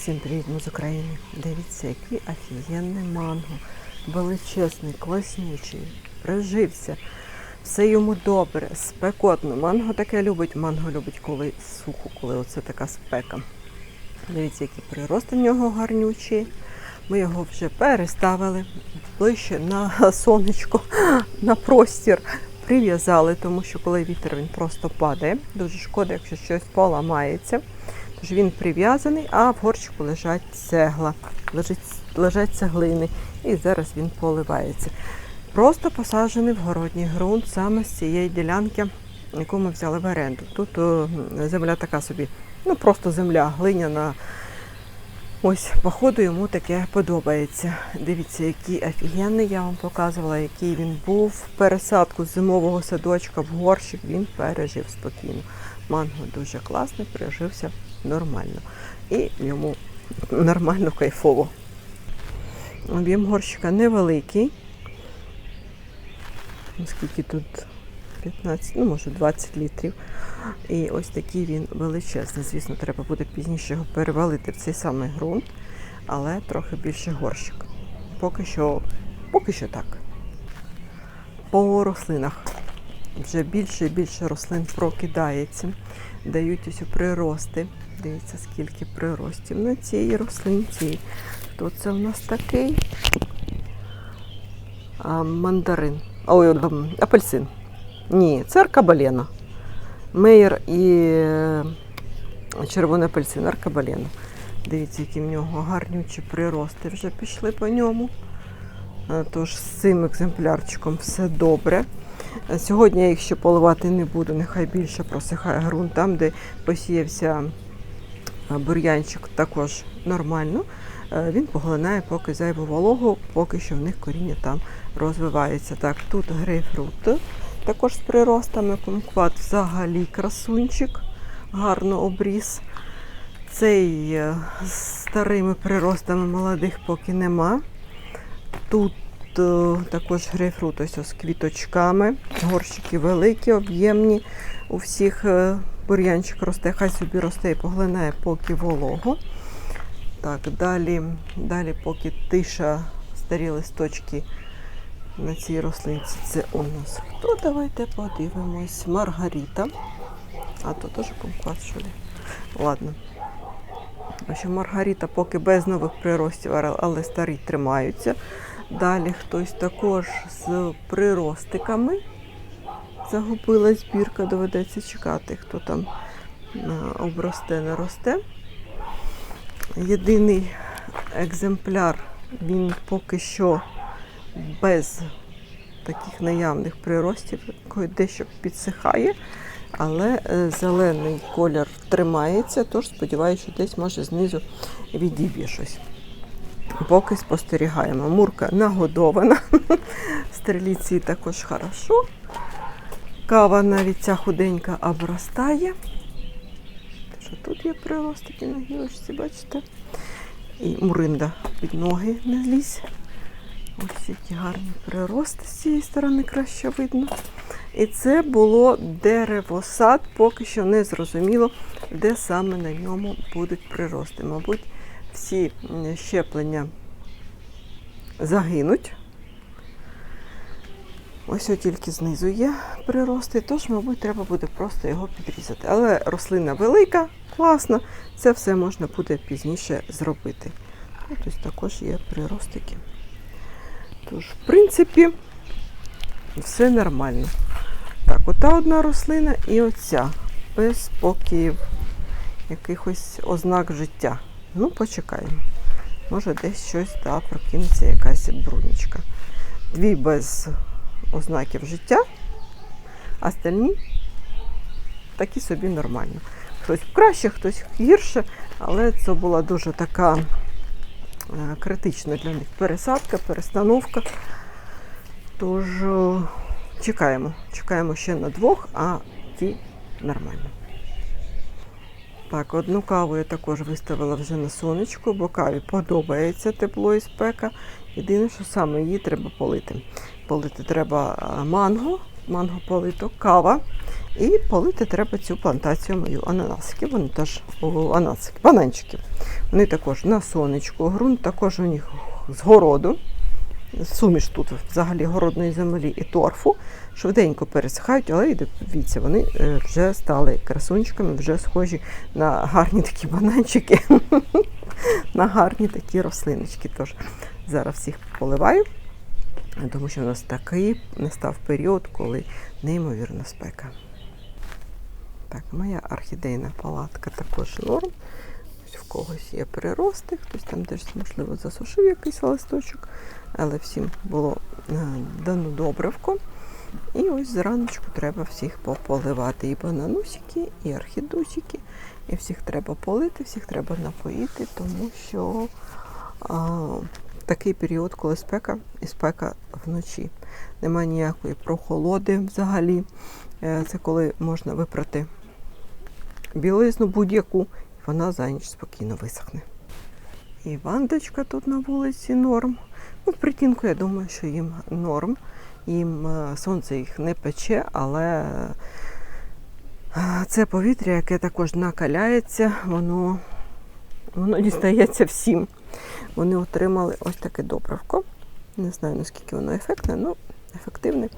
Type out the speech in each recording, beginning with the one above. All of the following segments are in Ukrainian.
Всім привіт ми з України. Дивіться, який офігенний манго. Величезний, класнючий, прижився. Все йому добре, спекотно. Манго таке любить. Манго любить, коли сухо, коли оце така спека. Дивіться, які прирости в нього гарнючі. Ми його вже переставили ближче на сонечко, на простір. Прив'язали, тому що коли вітер він просто падає. Дуже шкода, якщо щось поламається. Тож він прив'язаний, а в горщику лежать цегла, лежать, лежать цеглини. І зараз він поливається. Просто посаджений в городній ґрунт саме з цієї ділянки, яку ми взяли в оренду. Тут о, земля така собі, ну просто земля глиняна. Ось, походу, йому таке подобається. Дивіться, який офігенний, я вам показувала, який він був. Пересадку з зимового садочка в горщик він пережив спокійно. Манго дуже класний, пережився нормально. І йому нормально кайфово. Об'єм горщика невеликий. Скільки тут 15, ну може 20 літрів. І ось такий він величезний. Звісно, треба буде пізніше його перевалити в цей самий ґрунт, але трохи більше горщик. Поки що, поки що так. По рослинах. Вже більше і більше рослин прокидається, дають ось прирости. Дивіться, скільки приростів на цій рослинці. Хто це в нас такий? А, мандарин. Ой, апельсин. Ні, це аркабалена. Мейер і е, червоний апельсин, аркабалена. Дивіться, які в нього гарнючі прирости вже пішли по ньому. Е, Тож з цим екземплярчиком все добре. Е, Сьогодні я їх ще поливати не буду, нехай більше просихає ґрунт. Там, де посіявся бур'янчик, також нормально. Е, Він поглинає поки зайву вологу, поки що в них коріння там розвивається. Так, тут грейпфрут також з приростами. Кумкват взагалі красунчик, гарно обріс. Цей е, з старими приростами молодих поки нема. Тут е, також грейпфрут ось з квіточками. Горщики великі, об'ємні. У всіх бур'янчик росте, хай собі росте і поглинає поки вологу. Так, далі, далі поки тиша, старі листочки на цій рослинці. Це у нас хто? Давайте подивимось. Маргарита. А то теж кумкват, що ли? Ладно. Общем, Маргарита поки без нових приростів, але старі тримаються. Далі хтось також з приростиками. Загубила збірка, доведеться чекати, хто там е, обросте, не росте. Єдиний екземпляр, він поки що без таких наявних приростів, дещо підсихає, але е, зелений колір тримається, тож сподіваюся, що десь може знизу відіб'є щось. Поки спостерігаємо. Мурка нагодована. Стреліці також хорошо. Кава навіть ця худенька обростає. Що тут є приростики на гілочці, бачите? І муринда під ноги не злізь. Ось які гарні прирости з цієї сторони краще видно. І це було деревосад, поки що не зрозуміло, де саме на ньому будуть прирости. Мабуть, всі щеплення загинуть. Ось тільки знизу є прирости, тож, мабуть, треба буде просто його підрізати. Але рослина велика, класна, це все можна буде пізніше зробити. Ось також є приростики. Тож, в принципі, все нормально. Так, ота одна рослина і оця. Без спокіїв, якихось ознак життя. Ну, почекаємо. Може, десь щось да, прокинеться якась брунічка. Дві без ознаків життя, а остальні такі собі нормально. Хтось краще, хтось гірше, але це була дуже така е, критична для них пересадка, перестановка. Тож е, чекаємо. Чекаємо ще на двох, а ті нормально. Так, одну каву я також виставила вже на сонечко, бо каві подобається тепло і спека. Єдине, що саме її треба полити. Полити треба манго, манго полито, кава. І полити треба цю плантацію мою ананасики. Вони теж ананасики, бананчики. Вони також на сонечку. Ґрунт також у них з городу. Суміш тут взагалі городної землі і торфу. Швиденько пересихають, але дивіться, вони е, вже стали красунчиками, вже схожі на гарні такі бананчики, на гарні такі рослиночки. Тож зараз всіх поливаю, тому що у нас такий настав період, коли неймовірна спека. Так, моя орхідейна палатка також норм. В когось є прирости, хтось там теж, можливо, засушив якийсь листочок, але всім було е, дано добривко. І ось зраночку треба всіх пополивати. І бананусики, і орхідусики. І всіх треба полити, всіх треба напоїти, тому що а, такий період, коли спека і спека вночі. Немає ніякої прохолоди взагалі. Е, Це коли можна випрати білизну будь-яку, і вона за ніч спокійно висохне. І вандочка тут на вулиці норм. Ну, в притінку, я думаю, що їм норм. Їм е, сонце їх не пече, але е, це повітря, яке також накаляється, воно, воно дістається всім. Вони отримали ось таке добривко. Не знаю, наскільки воно ефектне, ну, ефективне.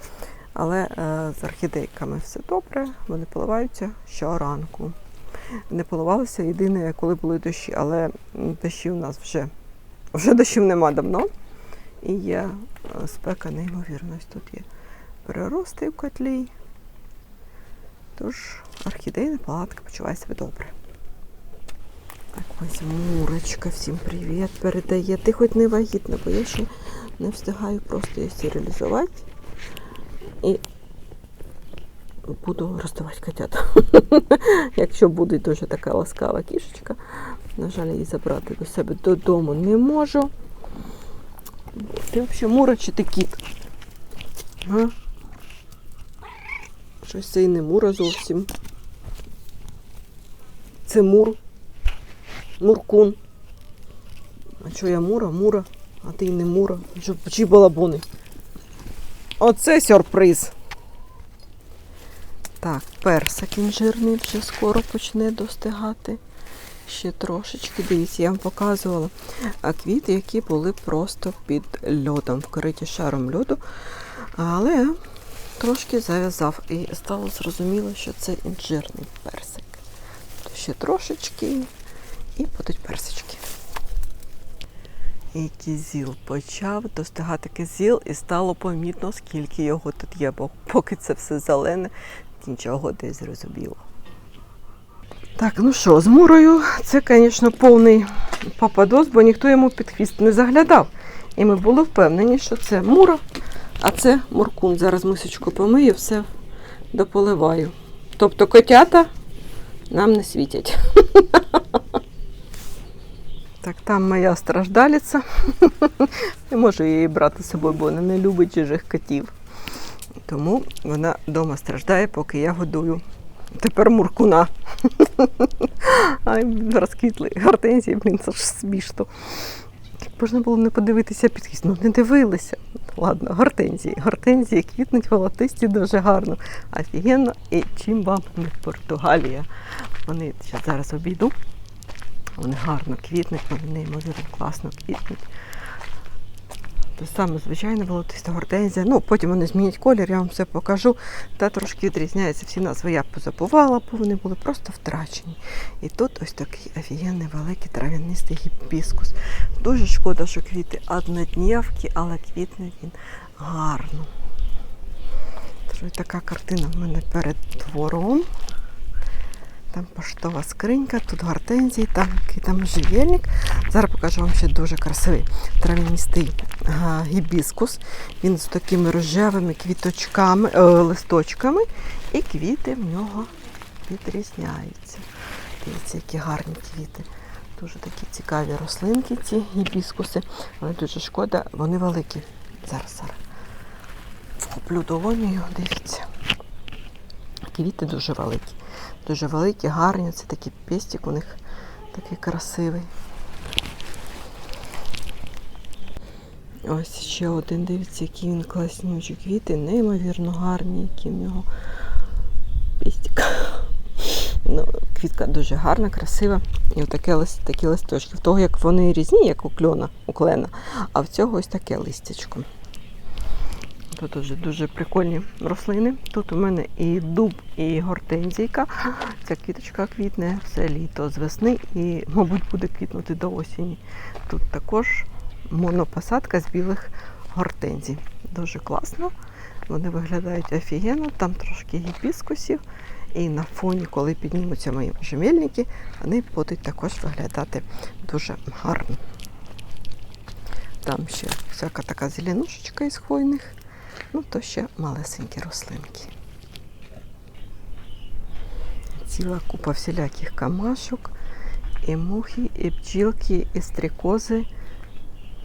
Але е, з орхідейками все добре, вони поливаються щоранку. Не поливалися єдине, коли були дощі, але дощі у нас вже, вже дощів нема давно. І є е, спека неймовірна. Тут є перерости в котлі. Тож орхідейна палатка почуває себе добре. Так, ось Мурочка, всім привіт передає. Ти хоч не вагітна, бо я ще не встигаю просто її стерилізувати. І буду роздавати котят. Якщо буде дуже така ласкава кішечка, на жаль, її забрати до себе додому не можу. Ти взагалі мура чи ти кіт? А? Щось це і не мура зовсім. Це мур. Муркун. А що я мура? Мура, а ти й не мура. Що, чі балабони? Оце сюрприз. Так, персик інжирний вже скоро почне достигати. Ще трошечки. Дивіться, я вам показувала квіти, які були просто під льодом, вкриті шаром льоду. Але трошки зав'язав і стало зрозуміло, що це інжирний персик. Ще трошечки і будуть персички. І кізіл почав достигати кизіл, і стало помітно, скільки його тут є, бо поки це все зелене, нічого не зрозуміло. Так, ну що, з мурою це, звісно, повний попадос, бо ніхто йому під хвіст не заглядав. І ми були впевнені, що це мура, а це муркун. Зараз мисочку помию, все дополиваю. Тобто котята нам не світять. Так, там моя страждалиця. Не можу її брати з собою, бо вона не любить чужих котів. Тому вона вдома страждає, поки я годую. Тепер муркуна. Ай, розквітли гортензії, блін, це ж смішно. Можна було не подивитися під. Ну не дивилися. Ладно, гортензії. Гортензії квітнуть волотисті дуже гарно. Офігенно. І чим вам не Португалія? Вони зараз обійду. Вони гарно квітнуть, вони неймовірно класно квітнуть. Те саме звичайно волотиста гортензія. Ну, потім вони змінять колір, я вам все покажу. Та трошки відрізняється. Всі назви я позабувала, бо вони були просто втрачені. І тут ось такий офігенний великий трав'янистий гібіскус. Дуже шкода, що квіти однодневки, але квітне він гарно. Така картина в мене перед двором. Там поштова скринька, тут гортензії, там, там можжевельник. Зараз покажу вам ще дуже красивий трав'янистий а, гібіскус. Він з такими рожевими квіточками, е, листочками, і квіти в нього відрізняються. Дивіться, які гарні квіти. Дуже такі цікаві рослинки, ці гібіскуси, але дуже шкода, вони великі. Зараз, зараз. Вхоплю долонію, дивіться. Квіти дуже великі. Дуже великі, гарні. Це такий пестик у них такий красивий. Ось ще один, дивіться, які він класнючі квіти, неймовірно гарні, які в нього пестик. Ну, квітка дуже гарна, красива. І отаке такі листочки. В того, як вони різні, як у кльона, у клена, а в цього ось таке листячко. Тут дуже, дуже прикольні рослини. Тут у мене і дуб, і гортензійка. Ця квіточка квітне все літо з весни і, мабуть, буде квітнути до осені. Тут також монопосадка з білих гортензій. Дуже класно. Вони виглядають офігенно, там трошки гібіскусів. І на фоні, коли піднімуться мої можжевельники, вони будуть також виглядати дуже гарно. Там ще всяка така зеленушечка із хвойних, ну то ще малесенькі рослинки. Ціла купа всіляких камашок, і мухи, і бджілки, і стрікози.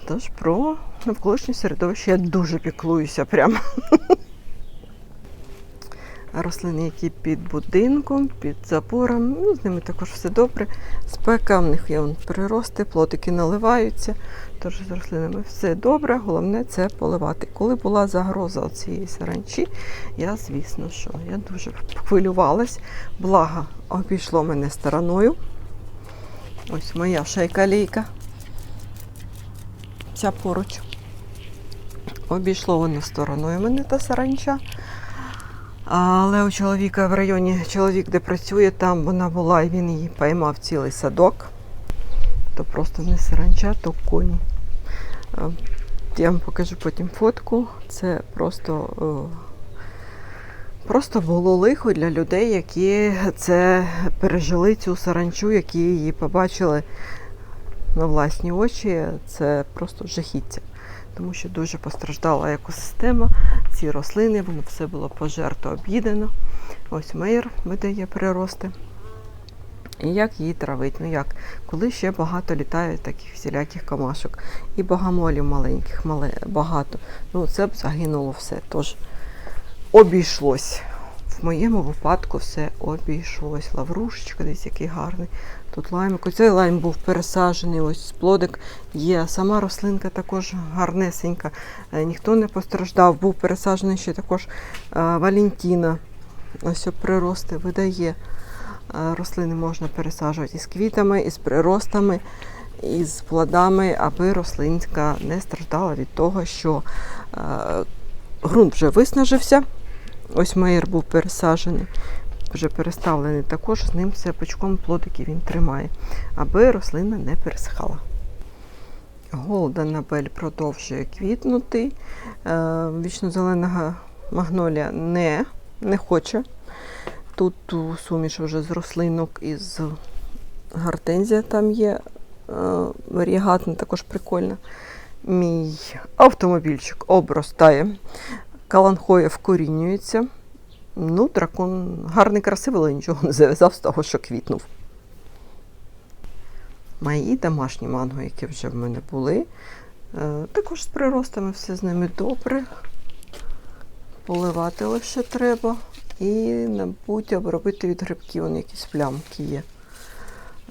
Тож про навколишнє середовище я дуже піклуюся прямо. Рослини, які під будинком, під забором, ну, з ними також все добре. Спека, в них є прирости, плотики наливаються. Тож з рослинами все добре, головне це поливати. Коли була загроза цієї саранчі, я, звісно, що я дуже хвилювалась. Благо, обійшло мене стороною. Ось моя шейка-лейка. Ця поруч. Обійшло воно стороною мене та саранча. Але у чоловіка в районі, чоловік, де працює, там вона була і він її поймав цілий садок. То просто не саранча, то коні. Я вам покажу потім фотку. Це просто, просто було лихо для людей, які це пережили цю саранчу, які її побачили на власні очі. Це просто жахіття. Тому що дуже постраждала екосистема, ці рослини, воно все було пожерто, об'їдено. Ось мейер видає прирости. І як її травить? Ну як? Коли ще багато літає таких всіляких камашок. І богомолів маленьких, мале, багато. Ну це б загинуло все. Тож обійшлось. В моєму випадку все обійшлось. Лаврушечка, десь який гарний. Тут лаймик. Оцей лайм був пересаджений, ось плодик є. Сама рослинка також гарнесенька. Е, Ніхто не постраждав. Був пересаджений ще також е, Валентіна. Ось прирости видає. Е, Рослини можна пересаджувати із квітами, із приростами, із плодами, аби рослинка не страждала від того, що ґрунт вже виснажився. Ось мейер був пересаджений, вже переставлений також, з ним все плодики він тримає, аби рослина не пересихала. Голден Бель продовжує квітнути. Е, Вічно-зелена магнолія не, не хоче. Тут суміш вже з рослинок із гортензія там є е, варігатна, також прикольна. Мій автомобільчик обростає. Каланхоя вкорінюється. Ну, дракон гарний, красивий, але нічого не зав'язав з того, що квітнув. Мої домашні манго, які вже в мене були. е, Також з приростами все з ними добре. Поливати лише треба. І, мабуть, обробити від грибків, вон якісь плямки є.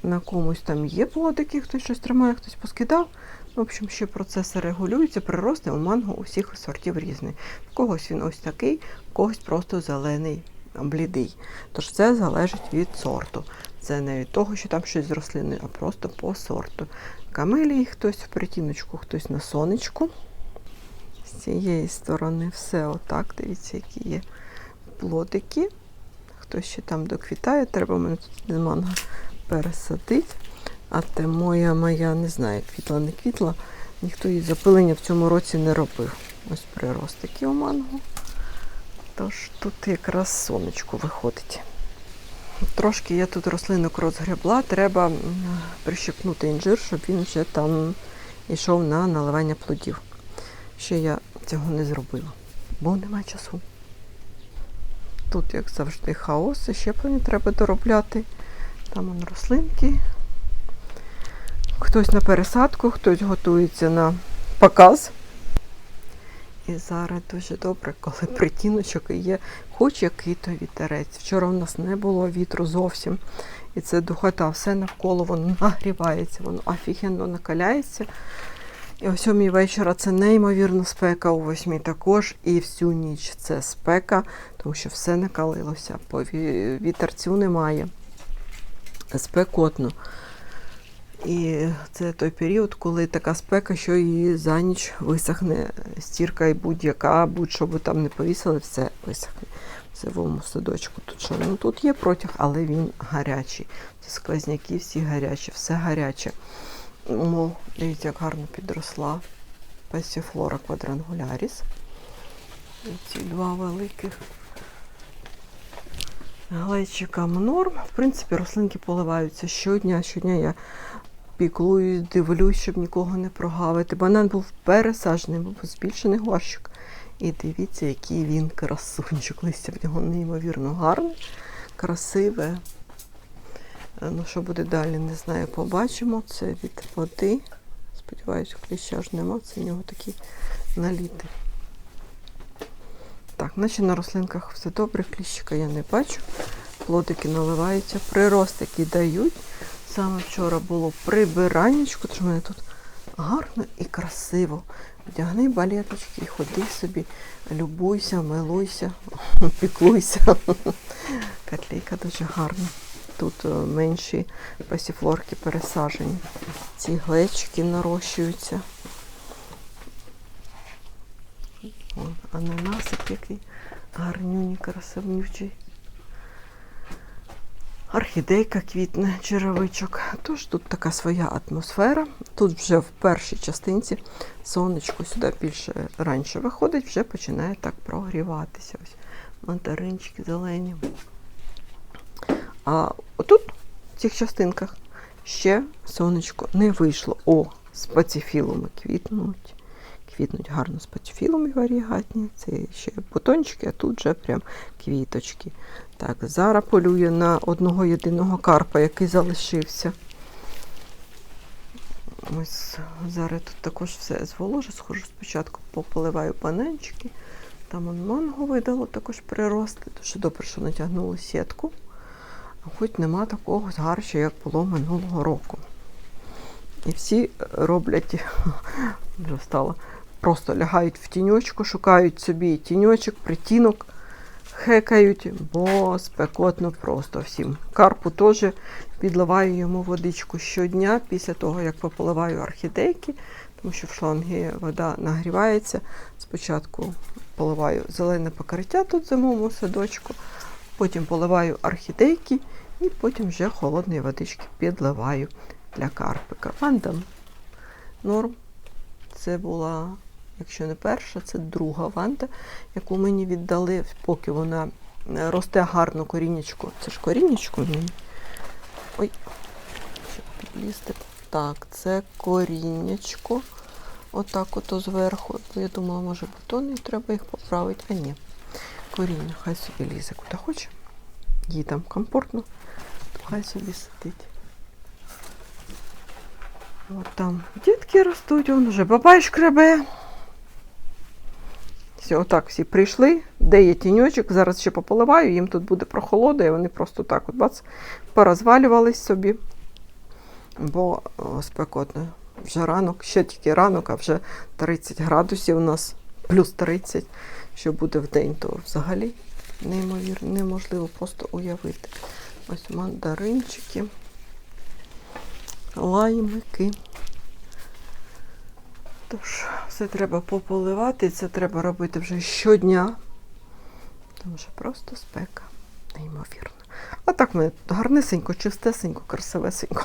На комусь там є плодики, хтось щось тримає, хтось поскидав. В общем, ще процеси регулюються, прирости у манго у всіх сортів різні. В когось він ось такий, в когось просто зелений, блідий. Тож це залежить від сорту. Це не від того, що там щось з рослини, а просто по сорту. Камелії хтось в притіночку, хтось на сонечку. З цієї сторони все отак. Дивіться, які є плодики. Хтось ще там доквітає, треба мене тут манго пересадити. А те моя моя, не знаю, квітла, не квітла. Ніхто її запилення в цьому році не робив. Ось приростики у манго. Тож тут якраз сонечко виходить. Трошки я тут рослинок розгребла, треба прищепнути інжир, щоб він вже там йшов на наливання плодів. Ще я цього не зробила, бо немає часу. Тут, як завжди, хаос, і щеплення треба доробляти. Там он рослинки. Хтось на пересадку, хтось готується на показ. І зараз дуже добре, коли притіночок і є хоч який-то вітерець. Вчора у нас не було вітру зовсім. І це духота, все навколо воно нагрівається, воно офігенно накаляється. І о сьомій вечора це неймовірно спека, о восьмій також. І всю ніч це спека, тому що все накалилося, ві- вітерцю немає. спекотно. І це той період, коли така спека, що її за ніч висохне стірка і будь-яка, будь-що би там не повісили, все висохне в сивому садочку. Тут що? Ну тут є протяг, але він гарячий. Ці сквозняки всі гарячі, все гаряче. Ну, дивіться, як гарно підросла пасіфлора квадрангуляріс. Ці два великих. Глечикам норм. В принципі, рослинки поливаються щодня. Щодня я піклуюсь, дивлюсь, щоб нікого не прогавити. Банан був пересаджений, був збільшений горщик. І дивіться, який він красунчик. Листя в нього неймовірно гарне, красиве. Е, Ну, що буде далі, не знаю, побачимо. Це від води. Сподіваюся, кліща ж нема. Це в нього такі наліти. Так, наче на рослинках все добре, кліщика я не бачу. Плодики наливаються, приростики дають. Саме вчора було прибираннячко, тож мене тут гарно і красиво. Вдягни балеточки і ходи собі, любуйся, милуйся, піклуйся. Котлейка дуже гарна. Тут е, менші пасіфлорки пересаджені. Ці глечики нарощуються. Ананасик який гарнюній, красивнючий. Орхідейка квітне, черевичок. Тож тут така своя атмосфера. Тут вже в першій частинці сонечко сюди більше раніше виходить, вже починає так прогріватися. Ось мандаринчики зелені. А отут, в цих частинках, ще сонечко не вийшло. О, спацифілуми квітнуть. Квітнуть гарно спацифілуми варігатні. Це ще бутончики, а тут вже прям квіточки. Так, зараз полює на одного єдиного карпа, який залишився. Ось зараз тут також все зволожу. Схожу спочатку пополиваю бананчики. Там он манго видало також прирости. Дуже добре, що натягнули сітку. Хоч нема такого згарща, як було минулого року. І всі роблять, вже стало, просто лягають в тіньочку, шукають собі тіньочок, притінок, хекають, бо спекотно просто всім. Карпу теж підливаю йому водичку щодня після того, як пополиваю орхідейки, тому що в шланги вода нагрівається. Спочатку поливаю зелене покриття тут зимовому садочку, потім поливаю орхідейки і потім вже холодної водички підливаю для карпика. Ванда норм. Це була, якщо не перша, це друга ванда, яку мені віддали, поки вона е, росте гарно коріннячко. Це ж коріннячко мені. Ой, щоб підлізти. Так, це коріннячко. Отак ото зверху. Я думала, може бутони треба їх поправити, а ні. Коріння, хай собі лізе куди хоче. Їй там комфортно, то хай собі сидить. От там дітки ростуть, он вже бабай шкребе. Все, отак всі прийшли, де є тіньочок, зараз ще пополиваю, їм тут буде прохолода, і вони просто так от бац, порозвалювались собі. Бо о, спекотно. Вже ранок, ще тільки ранок, а вже 30 градусів у нас, плюс 30, що буде в день, то взагалі неймовірно, неможливо просто уявити. Ось мандаринчики лаймики. Тож, все треба пополивати, це треба робити вже щодня, тому що просто спека, неймовірно. А так тут гарнесенько, чистесенько, красивесенько.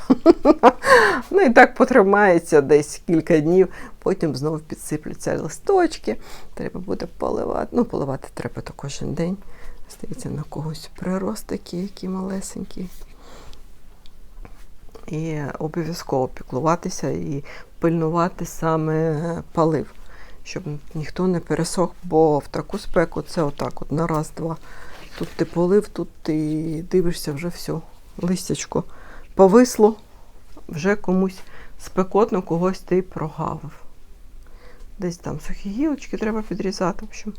ну і так потримається десь кілька днів, потім знову підсиплються листочки. Треба буде поливати. Ну, поливати треба то кожен день. Здається, на когось приростики, які малесенькі. І обов'язково піклуватися і пильнувати саме палив, щоб ніхто не пересох, бо в таку спеку це отак, от на раз-два. Тут ти полив, тут ти дивишся вже все. Листячко повисло, вже комусь спекотно, когось ти прогавив. Десь там сухі гілочки треба підрізати. В общем,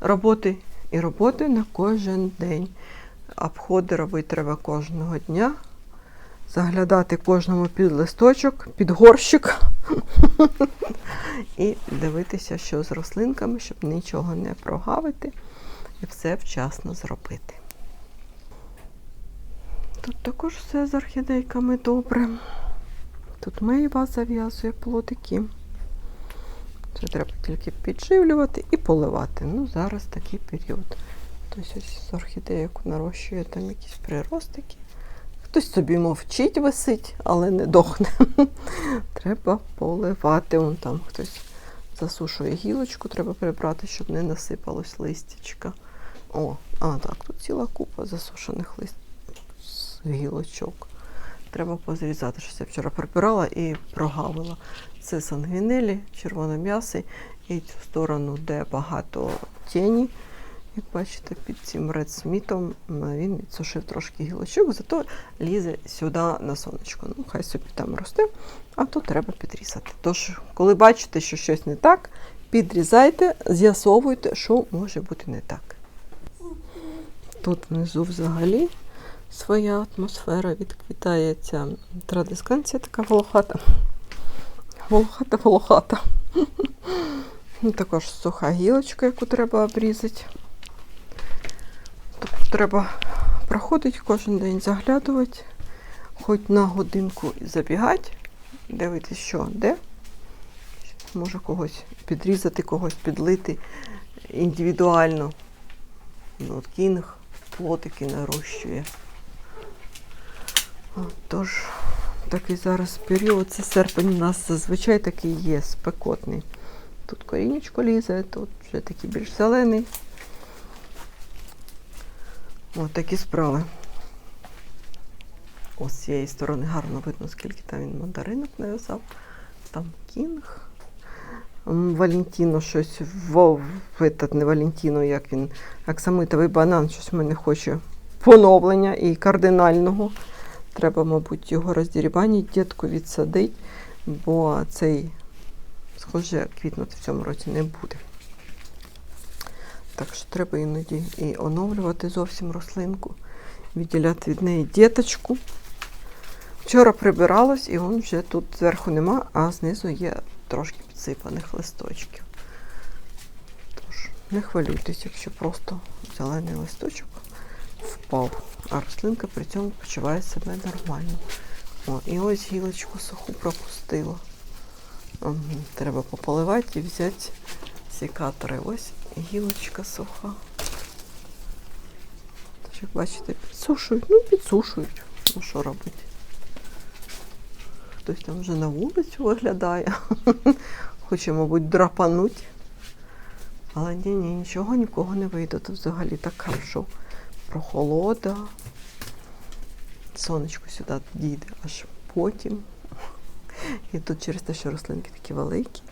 роботи і роботи на кожен день. Обходи робити треба кожного дня заглядати кожному під листочок, під горщик і дивитися, що з рослинками, щоб нічого не прогавити і все вчасно зробити. Тут також все з орхідейками добре. Тут мейва зав'язує плодики. Це треба тільки підживлювати і поливати. Ну, зараз такий період. Хтось ось з орхідейок нарощує там якісь приростики. Хтось собі мовчить, висить, але не дохне. треба поливати. Вон там хтось засушує гілочку, треба прибрати, щоб не насипалось листячка. О, а так, тут ціла купа засушених лист гілочок. Треба позрізати, що я вчора прибирала і прогавила. Це сангвінелі, червоном'ясий, і цю сторону, де багато тіні. Як бачите, під цим редсмітом він відсушив трошки гілочок, зато лізе сюди на сонечко. Ну, хай собі там росте, а то треба підрізати. Тож, коли бачите, що щось не так, підрізайте, з'ясовуйте, що може бути не так. Тут внизу взагалі своя атмосфера відквітає ця традисканція така волохата. Волохата, волохата. Ну, Також суха гілочка, яку треба обрізати. Тобто треба проходити кожен день, заглядувати, хоч на годинку забігати, дивитися, що де. Може когось підрізати, когось підлити індивідуально. Ну, от кінг плотики нарощує. Тож такий зараз період, це серпень у нас зазвичай такий є спекотний. Тут корінечко лізе, тут вже такий більш зелений. Ось такі справи. Ось з цієї сторони гарно видно, скільки там він мандаринок нав'язав. Там кінг. Валентіно щось вов, не Валентіно, як він, аксамитовий банан, щось в мене хоче поновлення і кардинального. Треба, мабуть, його роздірібанити, дітку відсадить, бо цей, схоже, квітнути в цьому році не буде. Так що треба іноді і оновлювати зовсім рослинку, відділяти від неї діточку. Вчора прибиралось, і он вже тут зверху нема, а знизу є трошки підсипаних листочків. Тож, не хвилюйтесь, якщо просто зелений листочок впав, а рослинка при цьому почуває себе нормально. О, і ось гілочку суху пропустила. Треба пополивати і взяти секатори. Ось гілочка суха. Тож, як бачите, підсушують. Ну, підсушують. Ну, що робити? Хтось там вже на вулицю виглядає. Хоче, мабуть, драпануть. Але ні, ні, нічого нікого не вийде. Тут взагалі так хорошо. Прохолода. Сонечко сюди дійде аж потім. І тут через те, що рослинки такі великі,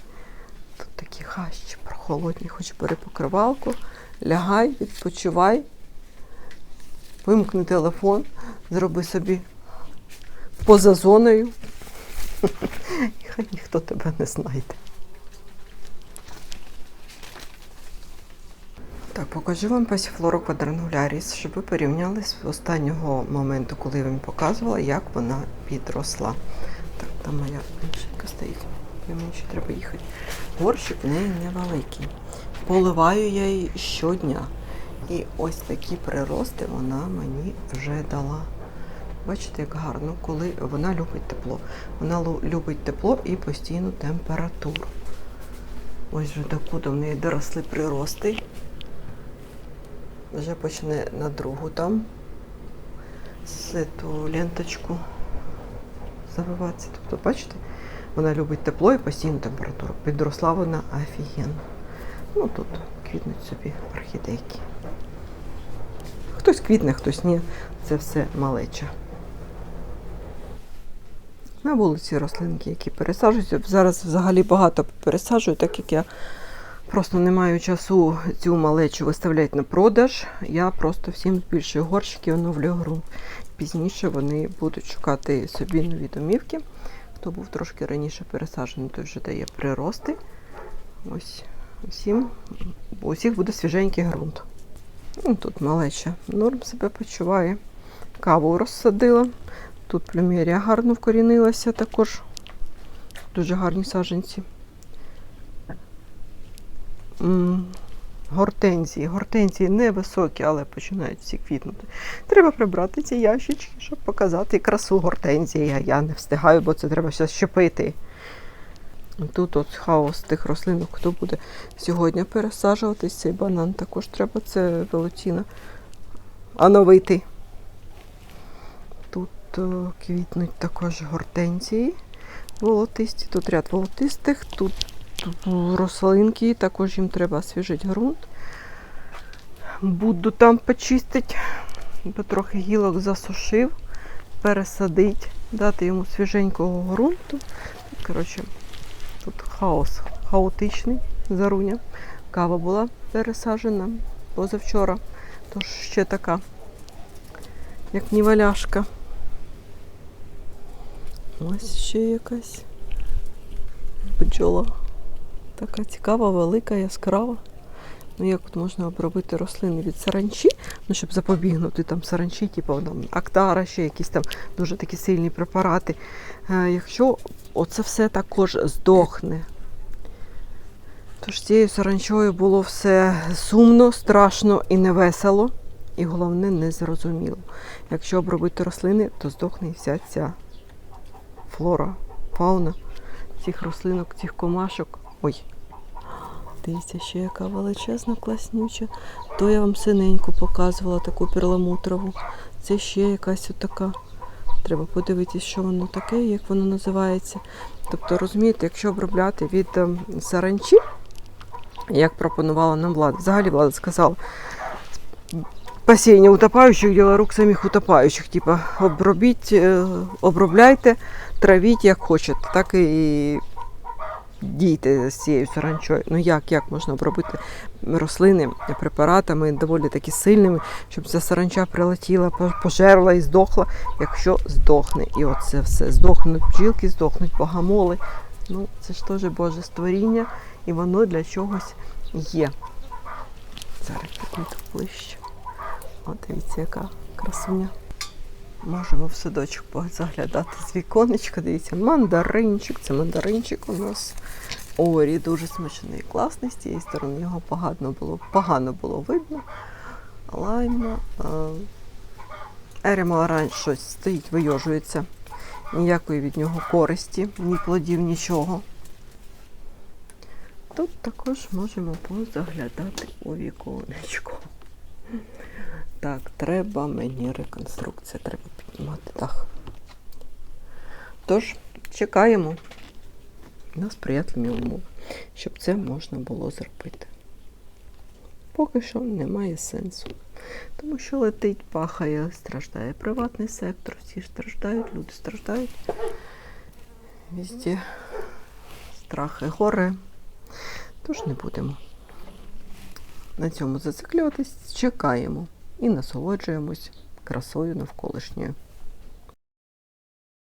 тут такі хащі, прохолодні, хоч бери покривалку, лягай, відпочивай, вимкни телефон, зроби собі поза зоною. І хай ніхто тебе не знайде. Так, покажу вам пасіфлору квадрангуляріс, щоб ви порівняли з останнього моменту, коли я вам показувала, як вона підросла. Так, там моя іншенька стоїть. Мені ще треба їхати. Горщик в неї невеликий. Поливаю я її щодня. І ось такі прирости вона мені вже дала. Бачите, як гарно, коли вона любить тепло. Вона любить тепло і постійну температуру. Ось вже докуди в неї доросли прирости. Вже почне на другу там з ту ленточку завиватися. Тобто, бачите, вона любить тепло і постійну температуру. Підросла вона офігенно. Ну тут квітнуть собі орхідейки. Хтось квітне, хтось ні. Це все малеча. На вулиці рослинки, які пересаджуються. Зараз взагалі багато пересаджую, так як я просто не маю часу цю малечу виставляти на продаж. Я просто всім збільшую горщики, оновлюю ґрунт. Пізніше вони будуть шукати собі нові домівки. Хто був трошки раніше пересаджений, той вже дає прирости. Ось усім, у усіх буде свіженький ґрунт. Ну, тут малеча норм себе почуває. Каву розсадила. Тут плюмерія гарно вкорінилася також. Дуже гарні саджанці. Гортензії. Гортензії невисокі, але починають всі квітнути. Треба прибрати ці ящички, щоб показати красу гортензії. Я не встигаю, бо це треба все щепити. Тут от хаос тих рослинок, хто буде сьогодні пересаджуватись, цей банан також треба, це величина оновити. Тут е, квітнуть також гортензії волотисті, тут ряд волотистих, тут рослинки, також їм треба освіжити ґрунт. Буду там почистити, бо трохи гілок засушив, пересадити, дати йому свіженького ґрунту. Коротше, тут хаос хаотичний заруня. Кава була пересаджена позавчора, тож ще така, як ніваляшка. Ось ще якась бджола. Така цікава, велика, яскрава. Ну, як от можна обробити рослини від саранчі, ну, щоб запобігнути там саранчі, типу там, актара, ще якісь там дуже такі сильні препарати. Е, якщо оце все також здохне. Тож цією саранчою було все сумно, страшно і невесело. І головне, незрозуміло. Якщо обробити рослини, то здохне і вся ця флора, фауна цих рослинок, цих комашок. Ой, дивіться, ще яка величезна, класнюча. То я вам синеньку показувала, таку перламутрову. Це ще якась отака. Треба подивитися, що воно таке, як воно називається. Тобто, розумієте, якщо обробляти від ем, саранчі, як пропонувала нам влада, взагалі влада сказала, посіяння утопаючих, діло рук самих утопаючих. Типа обробіть, е, обробляйте, травіть як хочете, так і дійте з цією саранчою. Ну як, як можна обробити рослини препаратами доволі таки сильними, щоб ця саранча прилетіла, пожерла і здохла, якщо здохне. І оце все здохнуть бджілки, здохнуть богомоли. Ну, це ж теж Боже створіння, і воно для чогось є. Зараз підійду ближче. От дивіться, яка красуня. Можемо в садочок заглядати з віконечка. Дивіться, мандаринчик. Це мандаринчик у нас. Орі дуже смачний, класний. З цієї сторони його погано було, погано було видно. Лайма. Ерема оранж щось стоїть, вийожується. Ніякої від нього користі, ні плодів, нічого. Тут також можемо позаглядати у віконечко. Так, треба мені реконструкція, треба піднімати дах. Тож, чекаємо на сприятливі умови, щоб це можна було зробити. Поки що немає сенсу. Тому що летить, пахає, страждає приватний сектор, всі страждають, люди страждають. Везде страх і горе. Тож не будемо на цьому зациклюватись, чекаємо і насолоджуємось красою навколишньою.